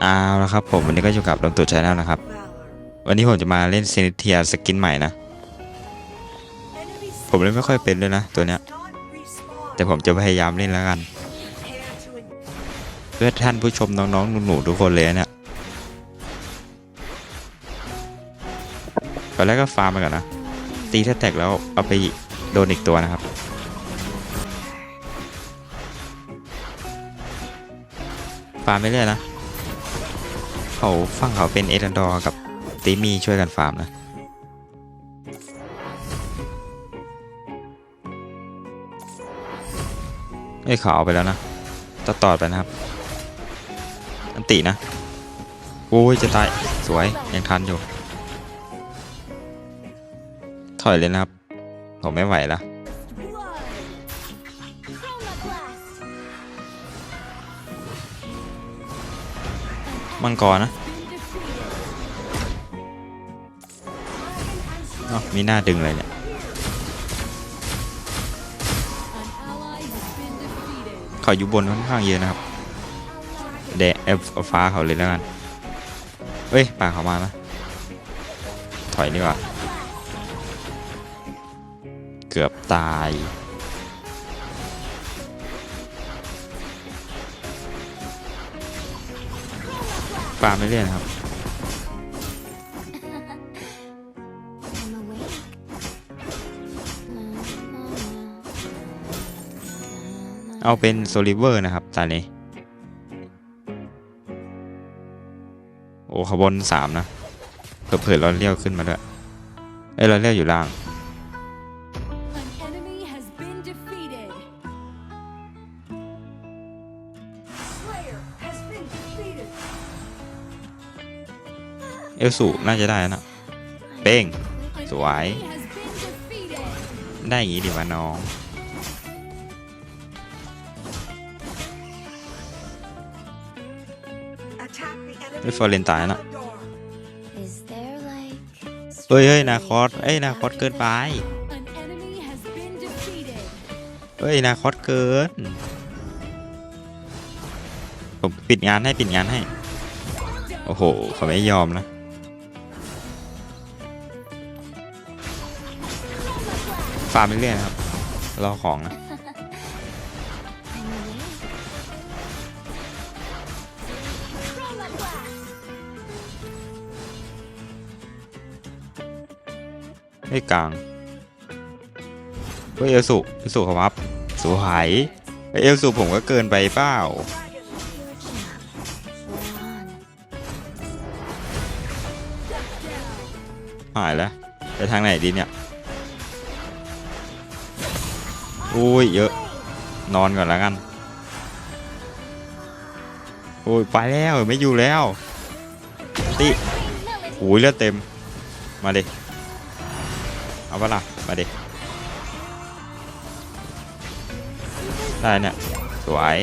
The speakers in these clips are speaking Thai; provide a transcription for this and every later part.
เอาละครับผมวันนี้ก็อยู่กับลมตุชแนลนะครับ วันนี้ผมจะมาเล่นเซนิเทียสกินใหม่นะ ผมเล่นไม่ค่อยเป็นเลยนะตัวเนี้ย แต่ผมจะพยายามเล่นแล้วกัน เพื่อท่านผู้ชมน้องๆหนูๆทุกคนเลยนะเนี่ยตอนแรกก็ฟาร์มไปก่อนนะ ตีถ้าแตกแล้วเอาไปโดนอีกตัวนะครับฟาร์มไปเรื่อยนะ เขาฟังเขาเป็นเอเดนดอร์กับตีมีช่วยกันฟาร์มนะเอ้เขาเอาไปแล้วนะต่อต่อไปนะครับ อันตินะ โอ้ยจะตาย สวย ยังทันอยู่ ถอยเลยนะครับ ผมไม่ไหวละมังกรนะ อ้ามีหน้าดึงเลยเนี่ยเขาอยู่บนค่อนข้างเยอะนะครับแดดเอฟฟ้าเขาเลยแล้วกันเฮ้ยป่าเขามานะถอยดีกว่า เกือบตายป่าไม่เล่นครับ เอาเป็นโซลิเวอร์นะครับตอนนี้โอ้ขบวนสามนะเผื่อเราเลี้ยวขึ้นมาด้วยเอ้เราเลี้ยวอยู่ล่างเอลสูน่าจะได้นะเป้งสวย ได้อย่างงี้ดิวะน้อง เฮ้ยฟอร์เรนตายนะ Is there like เฮ้ยเฮ้ยนาคอสเอ้ยนาคอสเกินไป An enemy has been defeated. เฮ้ยนาคอสเกิน ผมปิดงานให้ปิดงานให้ โอ้โหเขาไม่ยอมนะฟาร์มไปเรื่อยนะครับรอของนะ เฮ้กลางเฮ้ยเอลสุเอลสุเขาวับสวยเฮ้ยเอลสุผมก็เกินไปเปล่าหายแล้วไปทางไหนดีเนี่ยอุ้ยเยอะนอนก่อนแล้วกันโอ้ยไปแล้วไม่อยู่แล้วติโอ้ยเลือดเต็มมาดิ เอาปะล่ะมาดิได้เนี่ย สวย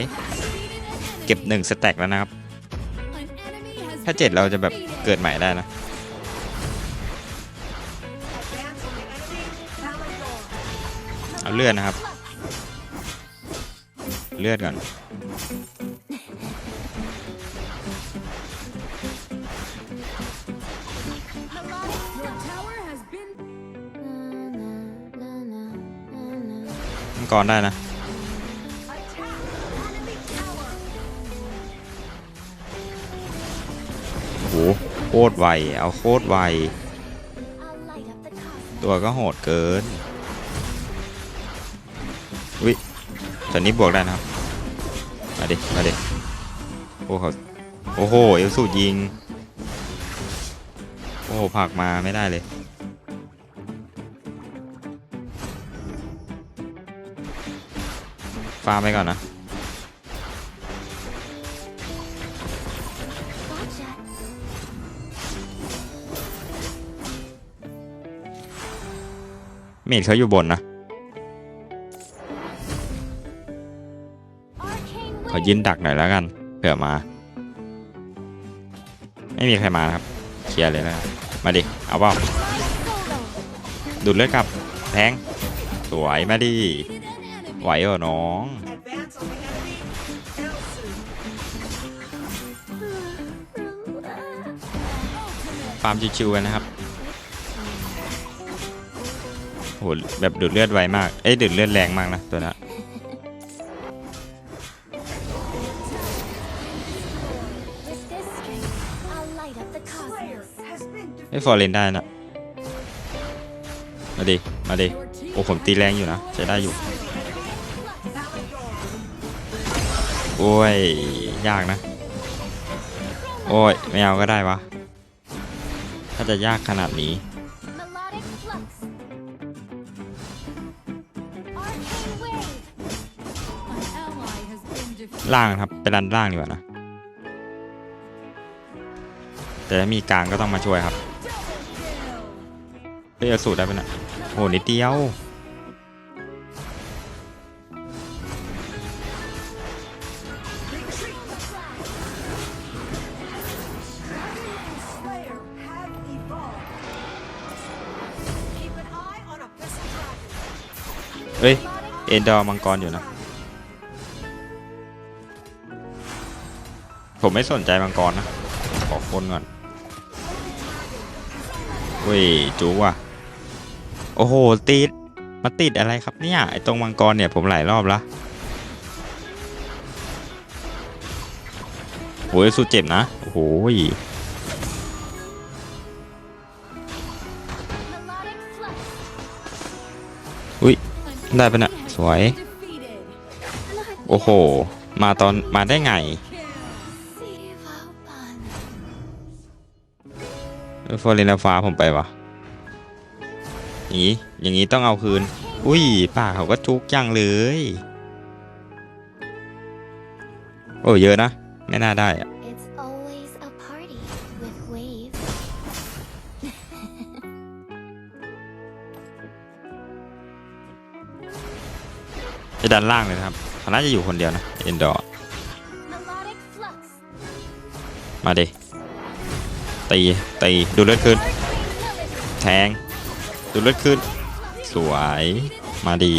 เก็บหนึ่งสแต็กแล้วนะครับ ถ้าเจ็ดเราจะแบบเกิดใหม่ได้นะ เอาเลือดนะครับ เลือดก่อน กรได้นะโอ้โหโคตรไว เอาโคตรไว ตัวก็โหดเกินวิตอนนี้บวกได้นะครับ มาดิ มาดิ โอ้เขาโอ้โห เอลสูยิง โอ้โหผลักมาไม่ได้เลย ฟาร์มไปก่อนนะ Gotcha. เมดเขาอยู่บนนะขอยืนดักหน่อยแล้วกันเผื่อมา ไม่มีใครมาครับเคลียร์เลยนะมาดิเอาเปล่าดูดเลือดกลับแทงสวยมาดิ ไหวเหรอน้องฟาร์มชิวๆกันนะครับโหแบบดูดเลือดไวมาก เอ้ยดูดเลือดแรงมากนะตัวนั้นไอ้ฟอร์เรนได้นะ มาดิ มาดิ โอ้ผมตีแรงอยู่นะใช้ได้อยู่ โอ้ย ยากนะ โอ้ย ไม่เอาก็ได้วะ ถ้าจะยากขนาดนี้ ล่างครับไปรันล่างดีกว่านะ แต่ถ้ามีกลางก็ต้องมาช่วยครับเฮ้ยเอสูตรได้ปะเนะโอ้นิดเดียว เฮ้ย เอ็นดอร์มังกรอยู่นะ ผมไม่สนใจมังกรนะ ขอคนก่อนเว้ยจูว่ะ โอ้โห ติด มาติดอะไรครับเนี่ย ไอตรงมังกรเนี่ยผมหลายรอบละโอ้ยสุดเจ็บนะ โอ้โห ได้ปะเนี่ย enemy has สวย been defeated. โอ้โห มาตอนมาได้ไง Kill. Siva Pan. เออฟอร์เรนฟ้าผมไปวะอย่างนี้ อย่างนี้ต้องเอาคืน อุ้ยป่าเขาก็จุกจังเลย โอ้เยอะนะ ไม่น่าได้อะ จะดันล่างเลยนะครับเขาน่าจะอยู่คนเดียวนะเอ็นดอร์มาดิตีตีดูเลือดขึ้น แทง ดูเลือดขึ้น สวยมาดี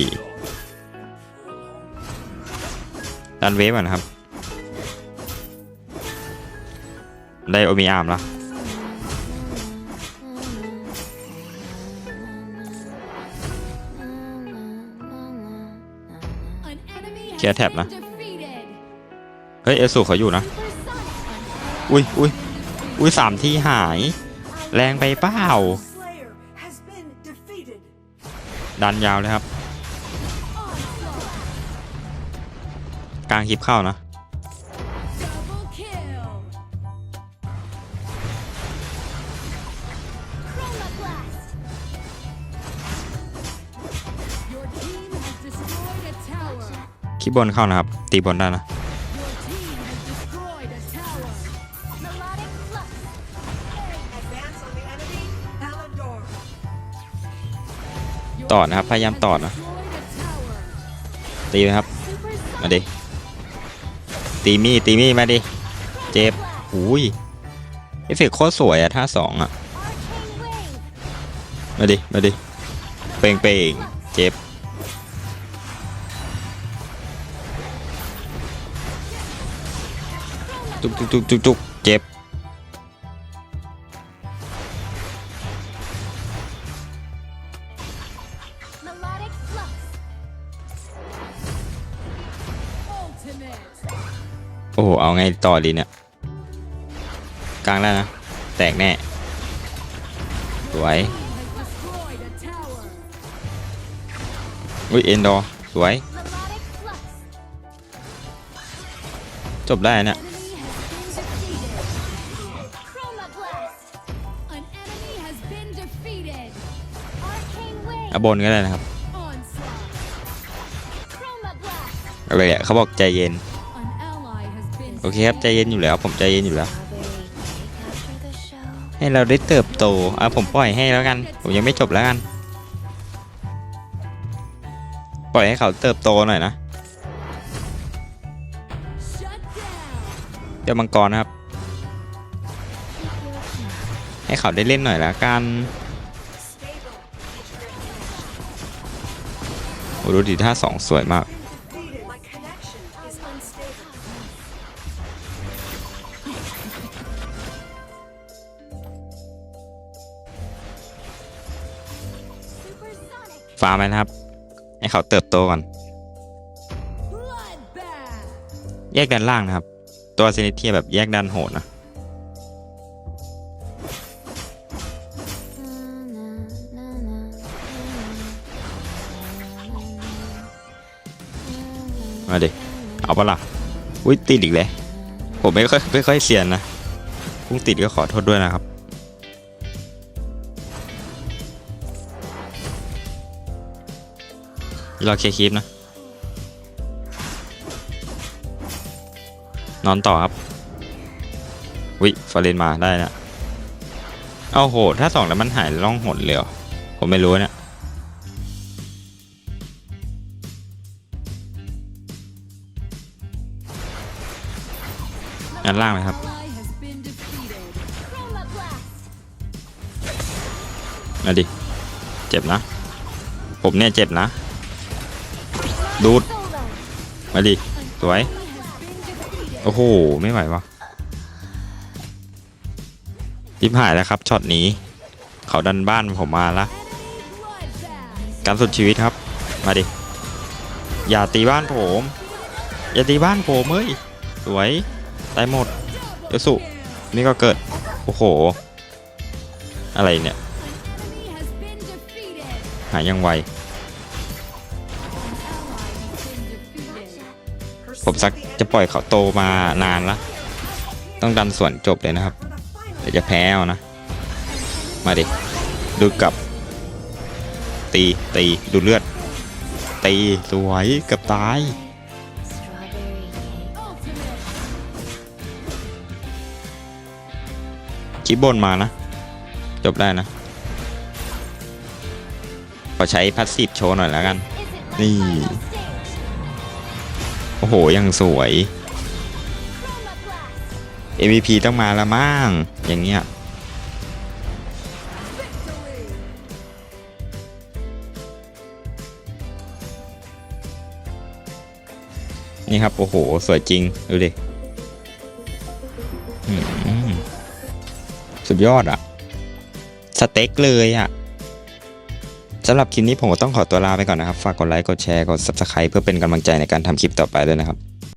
ดันเวฟก่อนะครับ ได้โอมีอาร์มละ เคลียร์แท็บนะ been defeated. เฮ้ย เอลสูเขาอยู่นะ Supersonic. อุ้ยอุ้ยอุ้ยสามที่หาย แรงไปเปล่า Slayer has been defeated. ดันยาวเลยครับ กลางคลิปเข้านะ ที่บนเข้านะครับ ตีบนได้นะต่อนะครับ พยายามต่อนะ ตีนะครับ มาดิ ตีมีตีมีมาดิ เจ็บอุ้ยเอฟเฟกโคตรสวยอะท่าสองอะมาดิ มาดิ เป่งเป่งเจ็บ จุกจุกจุกจุกจุกเจ็บโอ้โหเอาไงต่อดีเนี่ยกลางแล้วนะ แตกแน่สวยอุ้ยเอ็นดอสวย จบได้เนี่ย อะบนก็ได้นะครับอะไรอะเขาบอกใจเย็น โอเคครับใจเย็นอยู่แล้ว ผมใจเย็นอยู่แล้ว ให้เราได้เติบโตอะผมปล่อยให้แล้วกัน ผมยังไม่จบแล้วกัน ปล่อยให้เขาเติบโตหน่อยนะเดี๋ยวมังกรนะครับ ให้เขาได้เล่นหน่อยละกัน รู้ดีท่าสองสวยมาก ฟาร์มนะครับ ให้เขาเติบโตก่อน แยกด้านล่างนะครับ ตัวเซนิเทียแบบแยกด้านโหดนะ มาดิเอาปะล่ะอุ้ยติดอีกเลยผมไม่ค่อยไม่ค่อยเสียนนะพุ่งติดก็ขอโทษด้วยนะครับ รอเคลียร์คลิปนะ นอนต่อครับ วิฟาเรนมาได้นะ เอาโห ถ้าสองแล้วมันหายล่องหนเลยผมไม่รู้เนี่ย อันล่างไหมครับมาดิ เจ็บนะ ผมเนี่ยเจ็บนะ ดูด มาดิ สวย โอ้โห ไม่ไหววะริบหายแล้วครับช็อตนี้ เขาดันบ้านผมมาละ การสุดชีวิตครับ มาดิ อย่าตีบ้านผม อย่าตีบ้านผมเฮ้ย สวย ตายหมดเดี๋ยสุนี่ก็เกิด โอ้โห อะไรเนี่ย หายยังไว ผมสักจะปล่อยเขาโตมานานละ ต้องดันส่วนจบเลยนะครับ เดี๋ยวจะแพ้เอานะ มาดิ ดูกลับ ตี ตี ดูเลือด ตี สวยกับตาย จิบบนมานะ จบได้นะ ขอใช้พัสซีฟโชว์หน่อยแล้วกัน Is it my Ni. final stage? โอ้โห ยังสวย MVP ต้องมาละมั่งอย่างเงี้ยนี่ครับ โอ้โห สวยจริง ดูดิ สุดยอดอะสเต็กเลยอะสำหรับคลิปนี้ผมก็ต้องขอตัวลาไปก่อนนะครับ ฝากกดไลค์ กดแชร์ กด Subscribe เพื่อเป็นกำลังใจในการทำคลิปต่อไปด้วยนะครับ